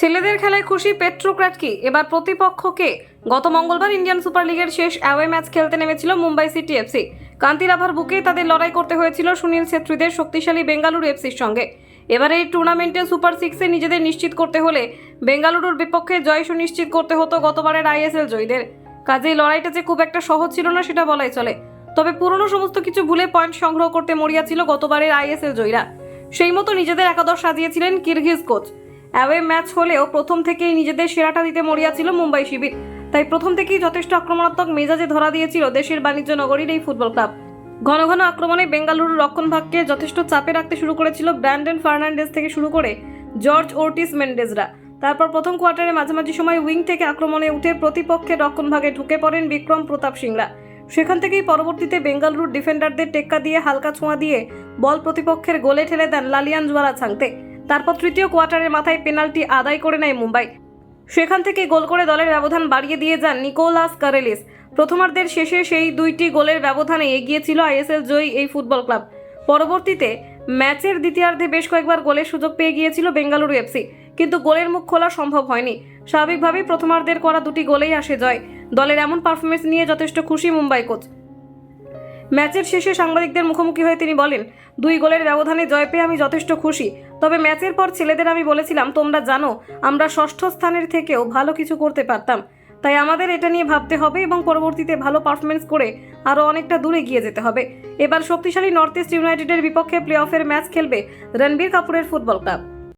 ছেলেদের খেলায় খুশি পেট্রোক্র্যাট কি? এবার প্রতিপক্ষকে গত মঙ্গলবার ইন্ডিয়ান সুপার লিগের শেষ অ্যাওয়ে ম্যাচ খেলতে নেমেছিল মুম্বাই সিটি এফসি কান্তিরাভার বুকে তাদের লড়াই করতে হয়েছিল সুনীল ছেত্রীদের শক্তিশালী বেঙ্গালুরু এফসির সঙ্গে। এবারে এই টুর্নামেন্টে সুপার সিক্সে নিজেদের নিশ্চিত করতে হলে বেঙ্গালুরুর বিপক্ষে জয় সুনিশ্চিত করতে হতো গতবারের আইএসএল জয়ীদের। কাজেই লড়াইটা যে খুব একটা সহজ ছিল না সেটা বলাই চলে। তবে পুরনো সমস্ত কিছু ভুলে পয়েন্ট সংগ্রহ করতে মরিয়া ছিল গতবারের আইএসএল জয়ীরা। সেই মতো নিজেদের একাদশ সাজিয়েছিলেন কিরগিজ কোচ। অ্যাওয়ে ম্যাচ হলেও প্রথম থেকেই নিজেদের সেরাটা দিতে মরিয়া ছিল মুম্বাই শিবির। তাই প্রথম থেকেই যথেষ্ট আক্রমণাত্মক মেজাজে ধরা দিয়েছিল দেশের বাণিজ্য নগরীর এই ফুটবল ক্লাব। ঘন ঘন আক্রমণে বেঙ্গালুরু রক্ষণভাগকে যথেষ্ট চাপে রাখতে শুরু করেছিল ব্র্যান্ডন ফার্নান্ডেজ থেকে শুরু করে জর্জ ওর্টিস মেন্ডেজরা। তারপর প্রথম কোয়ার্টারে মাঝামাঝি সময় উইং থেকে আক্রমণে উঠে প্রতিপক্ষের রক্ষণভাগে ঢুকে পড়েন বিক্রম প্রতাপ সিংরা। সেখান থেকেই পরবর্তীতে বেঙ্গালুরুর ডিফেন্ডারদের টেক্কা দিয়ে হালকা ছোঁয়া দিয়ে বল প্রতিপক্ষের গোলে ঠেলে দেন লালিয়ান জোয়ারা ছাংতে তারপর তৃতীয় কোয়ার্টারের মাথায় পেনাল্টি আদায় করে নেয় মুম্বাই। সেখান থেকে গোল করে দলের ব্যবধান বাড়িয়ে দিয়ে যান নিকোলাস কারেলিস। প্রথমার্ধের শেষে সেই দুইটি গোলের ব্যবধানে এগিয়েছিল আইএসএল জয়ী এই ফুটবল ক্লাব। পরবর্তীতে ম্যাচের দ্বিতীয়ার্ধে বেশ কয়েকবার গোলের সুযোগ পেয়ে গিয়েছিল বেঙ্গালুরু এফসি কিন্তু গোলের মুখ খোলা সম্ভব হয়নি। স্বাভাবিকভাবেই প্রথমার্ধের করা দুটি গোলেই আসে জয়। দলের এমন পারফরমেন্স নিয়ে যথেষ্ট খুশি মুম্বাই কোচ। ম্যাচের শেষে সাংবাদিকদের মুখোমুখি হয়ে তিনি বলেন, দুই গোলের ব্যবধানে জয় পেয়ে আমি যথেষ্ট খুশি। তবে ম্যাচের পর ছেলেদের আমি বলেছিলাম, তোমরা জানো, আমরা ষষ্ঠ স্থানের থেকেও ভালো কিছু করতে পারতাম। তাই আমাদের এটা নিয়ে ভাবতে হবে এবং পরবর্তীতে ভালো পারফরমেন্স করে আরও অনেকটা দূরে গিয়ে যেতে হবে। এবার শক্তিশালী নর্থ ইস্ট ইউনাইটেডের বিপক্ষে প্লে অফের ম্যাচ খেলবে রণবীর কাপুরের ফুটবল ক্লাব।